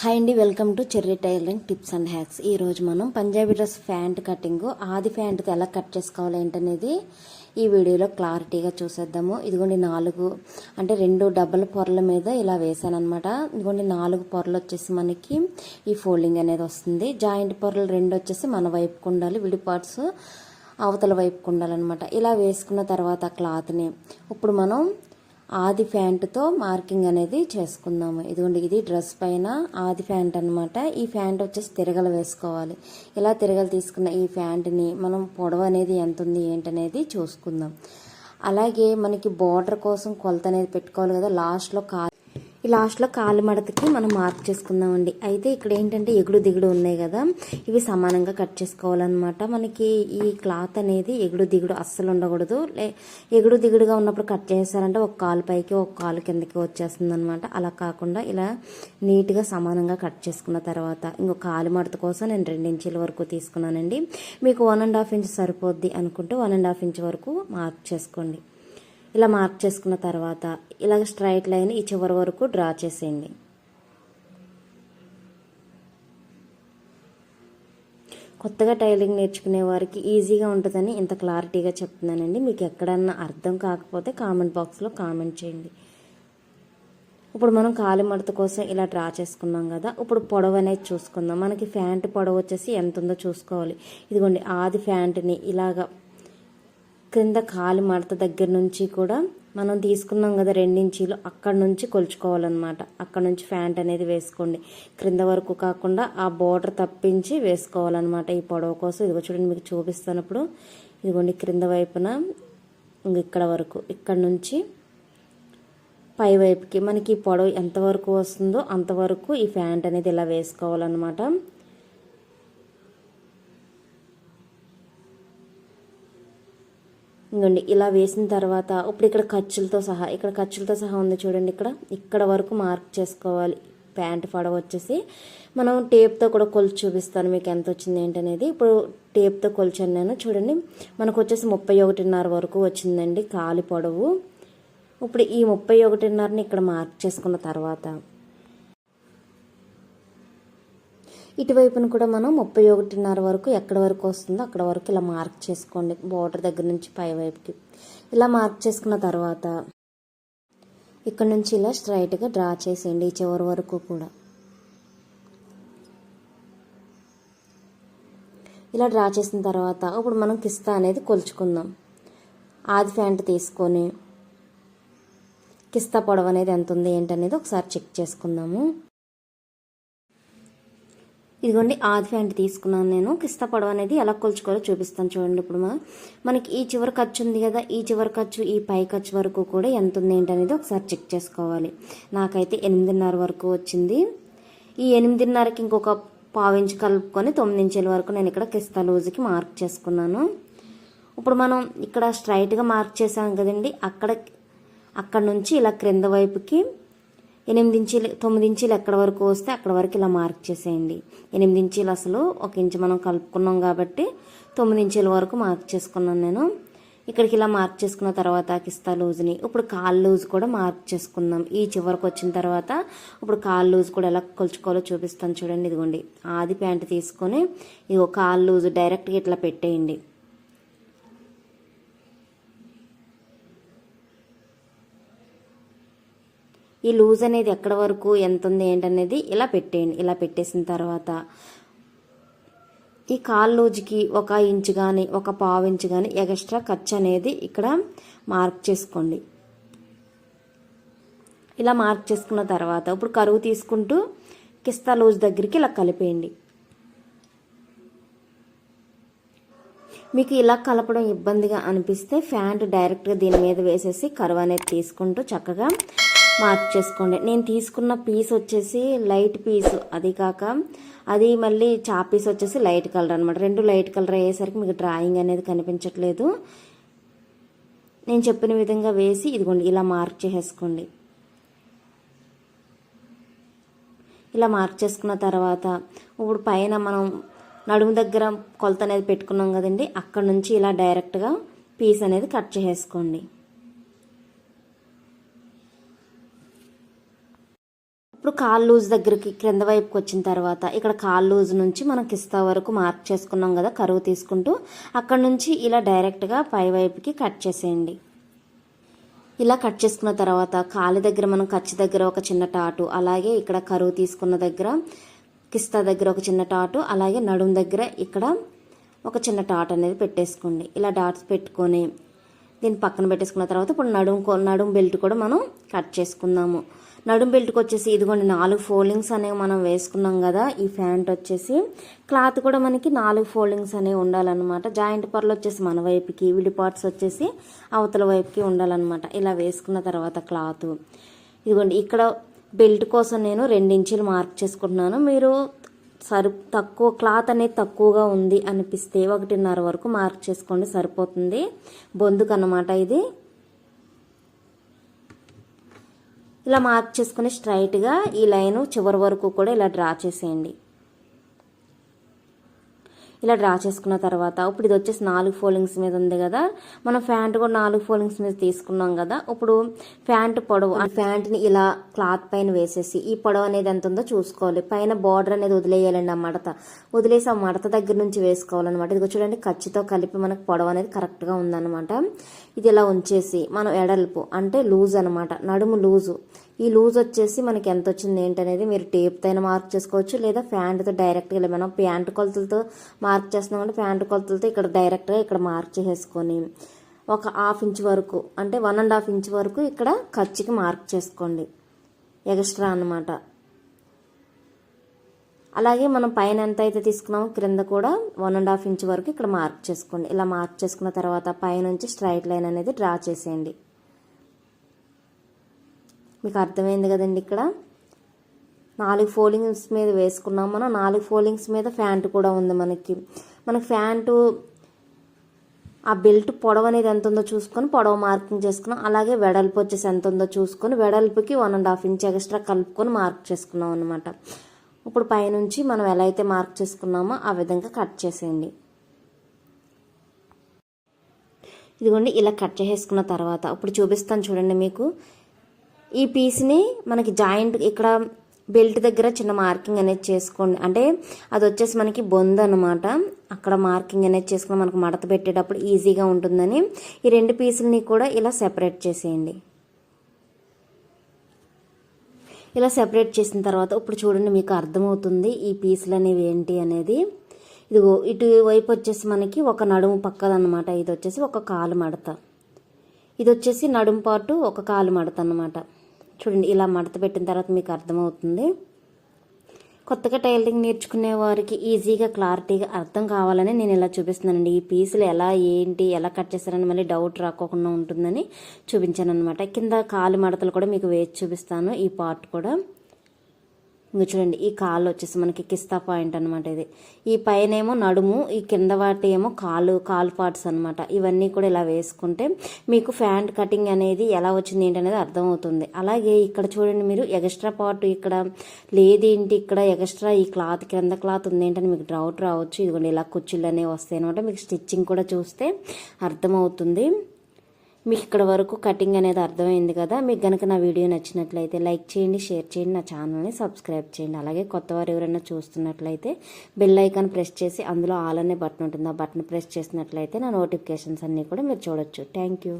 Hi అండి welcome to cherry tailoring tips and hacks ఈరోజు మనం పంజాబీ డ్రెస్ ప్యాంట్ కటింగ్ ఆది ప్యాంట్తో ఎలా కట్ చేసుకోవాలి ఏంటనేది ఈ వీడియోలో క్లారిటీగా చూసేద్దాము. ఇదిగోండి నాలుగు అంటే రెండు డబల్ పొరల మీద ఇలా వేసాను అనమాట ఇదిగోండి నాలుగు పొరలు వచ్చేసి మనకి ఈ ఫోల్డింగ్ అనేది వస్తుంది. జాయింట్ పొరలు రెండు వచ్చేసి మన వైపుకు ఉండాలి విడి పార్ట్స్ అవతల వైపుకు ఉండాలన్నమాట. ఇలా వేసుకున్న తర్వాత క్లాత్ని ఇప్పుడు మనం ఆది ప్యాంటుతో మార్కింగ్ అనేది చేసుకుందాము. ఇదిగోండి ఇది డ్రెస్ పైన ఆది ప్యాంట్ అనమాట ఈ ప్యాంట్ వచ్చేసి తిరగలు వేసుకోవాలి. ఇలా తిరగలు తీసుకున్న ఈ ప్యాంట్ని మనం పొడవు అనేది ఎంత ఉంది ఏంటనేది చూసుకుందాం. అలాగే మనకి బార్డర్ కోసం కొలత అనేది పెట్టుకోవాలి కదా లాస్ట్లో కా లాస్ట్లో కాలు మడతకి మనం మార్క్ చేసుకుందామండి. అయితే ఇక్కడ ఏంటంటే ఎగుడు దిగుడు ఉన్నాయి కదా ఇవి సమానంగా కట్ చేసుకోవాలన్నమాట. మనకి ఈ క్లాత్ అనేది ఎగుడు దిగుడు అస్సలు ఉండకూడదు. లే ఎగుడు దిగుడుగా ఉన్నప్పుడు కట్ చేశారంటే ఒక కాలు పైకి ఒక కాలు కిందకి వచ్చేస్తుంది అనమాట అలా కాకుండా ఇలా నీట్గా సమానంగా కట్ చేసుకున్న తర్వాత ఇంకో కాలు మడత కోసం నేను రెండు ఇంచుల వరకు తీసుకున్నానండి. మీకు వన్ అండ్ హాఫ్ ఇంచ్ సరిపోద్ది అనుకుంటే వన్ అండ్ హాఫ్ ఇంచ్ వరకు మార్క్ చేసుకోండి. ఇలా మార్క్ చేసుకున్న తర్వాత ఇలాగ స్ట్రైట్ లైన్ ఈ చివరి వరకు డ్రా చేసేయండి. కొత్తగా టైలింగ్ నేర్చుకునే వారికి ఈజీగా ఉంటుందని ఇంత క్లారిటీగా చెప్తున్నానండి. మీకు ఎక్కడన్నా అర్థం కాకపోతే కామెంట్ బాక్స్లో కామెంట్ చేయండి. ఇప్పుడు మనం కాలి మడత కోసం ఇలా డ్రా చేసుకున్నాం కదా ఇప్పుడు పొడవు అనేది చూసుకుందాం. మనకి ఫ్యాంట్ పొడవు వచ్చేసి ఎంత ఉందో చూసుకోవాలి. ఇదిగోండి ఆది ఫ్యాంట్ని ఇలాగా క్రింద కాలి మడత దగ్గర నుంచి కూడా మనం తీసుకున్నాం కదా రెండించీలు అక్కడ నుంచి కొలుచుకోవాలన్నమాట. అక్కడ నుంచి ఫ్యాంట్ అనేది వేసుకోండి. క్రింద వరకు కాకుండా ఆ బోర్డర్ తప్పించి వేసుకోవాలన్నమాట. ఈ పొడవు కోసం. ఇదిగో చూడండి మీకు చూపిస్తున్నప్పుడు ఇదిగోండి క్రింద వైపున ఇక్కడ వరకు. ఇక్కడ నుంచి పై వైపుకి. మనకి ఈ పొడవు ఎంతవరకు వస్తుందో అంతవరకు ఈ ఫ్యాంట్ అనేది ఇలా వేసుకోవాలన్నమాట. ఇంకండి ఇలా వేసిన తర్వాత ఇప్పుడు ఇక్కడ ఖర్చులతో సహా ఇక్కడ ఖర్చులతో సహా ఉంది చూడండి ఇక్కడ. ఇక్కడ వరకు మార్క్ చేసుకోవాలి. ప్యాంట్ పడవ వచ్చేసి మనం టేప్తో కూడా కొలిచి చూపిస్తాను మీకు ఎంత వచ్చింది ఏంటనేది ఇప్పుడు టేప్తో కొలిచాను నేను చూడండి. మనకు వచ్చేసి ముప్పై ఒకటిన్నర వరకు వచ్చిందండి కాలి పొడవు. ఇప్పుడు ఈ ముప్పై ఒకటిన్నరని ఇక్కడ మార్క్ చేసుకున్న తర్వాత ఇటువైపున కూడా మనం ముప్పై ఒకటిన్నర వరకు ఎక్కడ వరకు వస్తుందో అక్కడ వరకు ఇలా మార్క్ చేసుకోండి. బోర్డర్ దగ్గర నుంచి పై వైపుకి. ఇలా మార్క్ చేసుకున్న తర్వాత ఇక్కడ నుంచి ఇలా స్ట్రైట్గా డ్రా చేసేయండి ఈ చివరి వరకు కూడా. ఇలా డ్రా చేసిన తర్వాత ఇప్పుడు మనం కిస్తా అనేది కొలుచుకుందాం. ఆది ప్యాంట్ తీసుకొని కిస్తా పొడవు అనేది ఎంత ఉంది ఏంటనేది ఒకసారి చెక్ చేసుకుందాము. ఇదిగోండి ఆది ప్యాంట్ తీసుకున్నాను నేను. కిస్తా పొడవు అనేది ఎలా కొలుచుకోవాలో చూపిస్తాను చూడండి ఇప్పుడు మనకి ఈ చివరి ఖర్చు ఉంది కదా ఈ చివరి ఖర్చు ఈ పై ఖర్చు వరకు కూడా ఎంత ఉంది ఏంటనేది ఒకసారి చెక్ చేసుకోవాలి. నాకైతే ఎనిమిదిన్నర వరకు వచ్చింది. ఈ ఎనిమిదిన్నరకి ఇంకొక పావించి కలుపుకొని తొమ్మిది ఇంచుల వరకు నేను ఇక్కడ కిస్తా లూజుకి మార్క్ చేసుకున్నాను. ఇప్పుడు మనం ఇక్కడ స్ట్రైట్గా మార్క్ చేసాం కదండి అక్కడ అక్కడ నుంచి ఇలా క్రింద వైపుకి ఎనిమిది ఇంచీలు తొమ్మిది ఇంచీలు ఎక్కడ వరకు వస్తే అక్కడ వరకు ఇలా మార్క్ చేసేయండి. ఎనిమిది ఇంచీలు అసలు ఒక ఇంచు మనం కలుపుకున్నాం కాబట్టి తొమ్మిది ఇంచీల వరకు మార్క్ చేసుకున్నాను నేను. ఇక్కడికి ఇలా మార్క్ చేసుకున్న తర్వాత కిస్తా లూజ్ని ఇప్పుడు కాల్ లూజ్ కూడా మార్క్ చేసుకుందాం. ఈ చివరికి వచ్చిన తర్వాత ఇప్పుడు కాల్ లూజ్ కూడా ఎలా కొలుచుకోవాలో చూపిస్తాను చూడండి ఇదిగోండి. ఆది ప్యాంట్ తీసుకొని ఇదిగో కాల్ లూజ్ డైరెక్ట్గా ఇట్లా పెట్టేయండి. ఈ లూజ్ అనేది ఎక్కడ వరకు ఎంత ఉంది ఏంటనేది ఇలా పెట్టేయండి. ఇలా పెట్టేసిన తర్వాత ఈ కాల్ లూజ్కి ఒక ఇంచు కానీ ఒక పావు ఇంచు కానీ ఎక్స్ట్రా ఖర్చు అనేది ఇక్కడ మార్క్ చేసుకోండి. ఇలా మార్క్ చేసుకున్న తర్వాత ఇప్పుడు కరువు తీసుకుంటూ కిస్తా లూజ్ దగ్గరికి ఇలా కలిపేయండి. మీకు ఇలా కలపడం ఇబ్బందిగా అనిపిస్తే ఫ్యాంట్ డైరెక్ట్గా దీని మీద వేసేసి కరువు అనేది తీసుకుంటూ చక్కగా మార్క్ చేసుకోండి నేను తీసుకున్న పీస్ వచ్చేసి లైట్ పీస్. అది కాక అది మళ్ళీ చా పీస్ వచ్చేసి లైట్ కలర్ అనమాట రెండు లైట్ కలర్ అయ్యేసరికి మీకు డ్రాయింగ్ అనేది కనిపించట్లేదు. నేను చెప్పిన విధంగా వేసి ఇదిగోండి ఇలా మార్క్ చేసేసుకోండి. ఇలా మార్క్ చేసుకున్న తర్వాత ఇప్పుడు పైన మనం నడుము దగ్గర కొలత అనేది పెట్టుకున్నాం కదండి అక్కడ నుంచి ఇలా డైరెక్ట్గా పీస్ అనేది కట్ చేసేసుకోండి. కాల్ లూజ్ దగ్గరికి క్రింద వైపుకి వచ్చిన తర్వాత ఇక్కడ కాల్ లూజ్ నుంచి మనం కిస్తా వరకు మార్క్ చేసుకున్నాం కదా కరువు తీసుకుంటూ అక్కడ నుంచి ఇలా డైరెక్ట్గా పై వైపుకి కట్ చేసేయండి. ఇలా కట్ చేసుకున్న తర్వాత కాలి దగ్గర మనం ఖర్చు దగ్గర ఒక చిన్న టాటు అలాగే ఇక్కడ కరువు తీసుకున్న దగ్గర కిస్తా దగ్గర ఒక చిన్న టాటు అలాగే నడుము దగ్గర ఇక్కడ ఒక చిన్న టాట్ అనేది పెట్టేసుకోండి. ఇలా డాట్స్ పెట్టుకొని దీన్ని పక్కన పెట్టేసుకున్న తర్వాత ఇప్పుడు నడుము నడుము బెల్ట్ కూడా మనం కట్ చేసుకుందాము. నడుం బెల్ట్కి వచ్చేసి ఇదిగోండి నాలుగు ఫోల్డింగ్స్ అనేవి మనం వేసుకున్నాం కదా ఈ ప్యాంట్ వచ్చేసి. క్లాత్ కూడా మనకి నాలుగు ఫోల్డింగ్స్ అనేవి ఉండాలన్నమాట. జాయింట్ పర్లు వచ్చేసి మన వైపుకి విడి పార్ట్స్ వచ్చేసి అవతల వైపుకి ఉండాలన్నమాట. ఇలా వేసుకున్న తర్వాత క్లాత్. ఇదిగోండి ఇక్కడ బెల్ట్ కోసం నేను రెండు ఇంచులు మార్క్ చేసుకుంటున్నాను. మీరు సరి తక్కువ క్లాత్ అనేది తక్కువగా ఉంది అనిపిస్తే ఒకటిన్నర వరకు మార్క్ చేసుకోండి సరిపోతుంది. బొందుకు అన్నమాట ఇది. ఇలా మార్క్ చేసుకుని స్ట్రైట్గా ఈ లైన్ చివరి వరకు కూడా ఇలా డ్రా చేసేయండి. ఇలా డ్రా చేసుకున్న తర్వాత ఇప్పుడు ఇది వచ్చేసి నాలుగు ఫోల్డింగ్స్ మీద ఉంది కదా. మనం ప్యాంట్ కూడా నాలుగు ఫోల్డింగ్స్ మీద తీసుకున్నాం కదా. ఇప్పుడు ప్యాంట్ పొడవు ఆ ప్యాంట్ని ఇలా క్లాత్ పైన వేసేసి ఈ పొడవు అనేది ఎంత ఉందో చూసుకోవాలి. పైన బార్డర్ అనేది వదిలేయాలండి ఆ మడత. వదిలేసి ఆ మడత దగ్గర నుంచి వేసుకోవాలన్నమాట. ఇది చూడండి ఖర్చుతో కలిపి మనకు పొడవు అనేది కరెక్ట్గా ఉందన్నమాట. ఇది ఇలా ఉంచేసి మనం ఎడల్పు అంటే లూజ్ అనమాట నడుము లూజు. ఈ లూజ్ వచ్చేసి మనకి ఎంత వచ్చింది ఏంటనేది మీరు టేప్తో అయినా మార్క్ చేసుకోవచ్చు లేదా ప్యాంటుతో డైరెక్ట్గా ఇలా మనం ప్యాంట్ కొలతలతో మార్క్ చేస్తున్నామంటే ప్యాంటు కొలతలతో ఇక్కడ డైరెక్ట్గా ఇక్కడ మార్క్ చేసేసుకొని ఒక హాఫ్ ఇంచ్ వరకు అంటే వన్ అండ్ హాఫ్ ఇంచ్ వరకు ఇక్కడ ఖర్చుకి మార్క్ చేసుకోండి. ఎక్స్ట్రా అన్నమాట. అలాగే మనం పైన ఎంత అయితే తీసుకున్నామో క్రింద కూడా వన్ అండ్ హాఫ్ ఇంచ్ వరకు ఇక్కడ మార్క్ చేసుకోండి. ఇలా మార్క్ చేసుకున్న తర్వాత పైనుంచి స్ట్రైట్ లైన్ అనేది డ్రా చేసేయండి. మీకు అర్థమైంది కదండి ఇక్కడ? నాలుగు ఫోల్డింగ్స్ మీద వేసుకున్నాం మనం. నాలుగు ఫోల్డింగ్స్ మీద ఫ్యాంట్ కూడా ఉంది మనకి. మనకి ఫ్యాంటు ఆ బెల్ట్ పొడవు అనేది ఎంత ఉందో చూసుకొని పొడవు మార్కింగ్ చేసుకున్నాం. అలాగే వెడల్పు వచ్చేసి ఎంత ఉందో చూసుకొని వెడల్పుకి one and half inch extra కలుపుకొని మార్క్ చేసుకున్నాం అనమాట ఇప్పుడు పైనుంచి మనం ఎలా అయితే మార్క్ చేసుకున్నామో ఆ విధంగా కట్ చేసేయండి. ఇదిగోండి ఇలా కట్ చేసేసుకున్న తర్వాత ఇప్పుడు చూపిస్తాను చూడండి మీకు. ఈ పీస్ని మనకి జాయింట్ ఇక్కడ బెల్ట్ దగ్గర చిన్న మార్కింగ్ అనేది చేసుకోండి. అంటే అది వచ్చేసి మనకి బొంద అనమాట అక్కడ మార్కింగ్ అనేది చేసుకుని మనకు మడత పెట్టేటప్పుడు ఈజీగా ఉంటుందని ఈ రెండు పీసులని కూడా ఇలా సెపరేట్ చేసేయండి. ఇలా సెపరేట్ చేసిన తర్వాత ఇప్పుడు చూడండి మీకు అర్థమవుతుంది ఈ పీసులు అనేవి ఏంటి అనేది. ఇదిగో ఇటు వైపు వచ్చేసి మనకి ఒక నడుము పక్కదన్నమాట. ఇది వచ్చేసి ఒక కాలు మడత. ఇది వచ్చేసి నడుము పాటు ఒక కాలు మడత అనమాట చూడండి ఇలా మడత పెట్టిన తర్వాత మీకు అర్థమవుతుంది. కొత్తగా టైలరింగ్ నేర్చుకునే వారికి ఈజీగా క్లారిటీగా అర్థం కావాలని నేను ఇలా చూపిస్తున్నానండి. ఈ పీసులు ఎలా ఏంటి ఎలా కట్ చేస్తారని మళ్ళీ డౌట్ రాకోకుండా ఉంటుందని చూపించాను అనమాట కింద కాలు మడతలు కూడా మీకు వేసి చూపిస్తాను ఈ పార్ట్ కూడా. ఇంకా చూడండి ఈ కాళ్ళు వచ్చేసి మనకి కిస్తా పాయింట్ అనమాట ఇది. ఈ పైన ఏమో నడుము ఈ కింద వాటి ఏమో కాలు కాలు పార్ట్స్ అనమాట ఇవన్నీ కూడా ఇలా వేసుకుంటే మీకు ఫ్యాంట్ కటింగ్ అనేది ఎలా వచ్చింది ఏంటి అనేది అర్థమవుతుంది. అలాగే ఇక్కడ చూడండి మీరు ఎక్స్ట్రా పార్ట్ ఇక్కడ లేదేంటి ఇక్కడ ఎక్స్ట్రా ఈ క్లాత్ కింద క్లాత్ ఉంది ఏంటని మీకు డౌట్ రావచ్చు. ఇదిగోండి ఇలా కుర్చీలు అనేవి వస్తాయి అనమాట మీకు స్టిచ్చింగ్ కూడా చూస్తే అర్థమవుతుంది. మీకు ఇక్కడ వరకు కటింగ్ అనేది అర్థమైంది కదా. మీకు కనుక నా వీడియో నచ్చినట్లయితే లైక్ చేయండి షేర్ చేయండి నా ఛానల్ని సబ్స్క్రైబ్ చేయండి. అలాగే కొత్త వారు ఎవరైనా చూస్తున్నట్లయితే బెల్ ఐకాన్ ప్రెస్ చేసి అందులో ఆల్ అనే బటన్ ఉంటుంది. ఆ బటన్ ప్రెస్ చేసినట్లయితే నా నోటిఫికేషన్స్ అన్నీ కూడా మీరు చూడొచ్చు. Thank you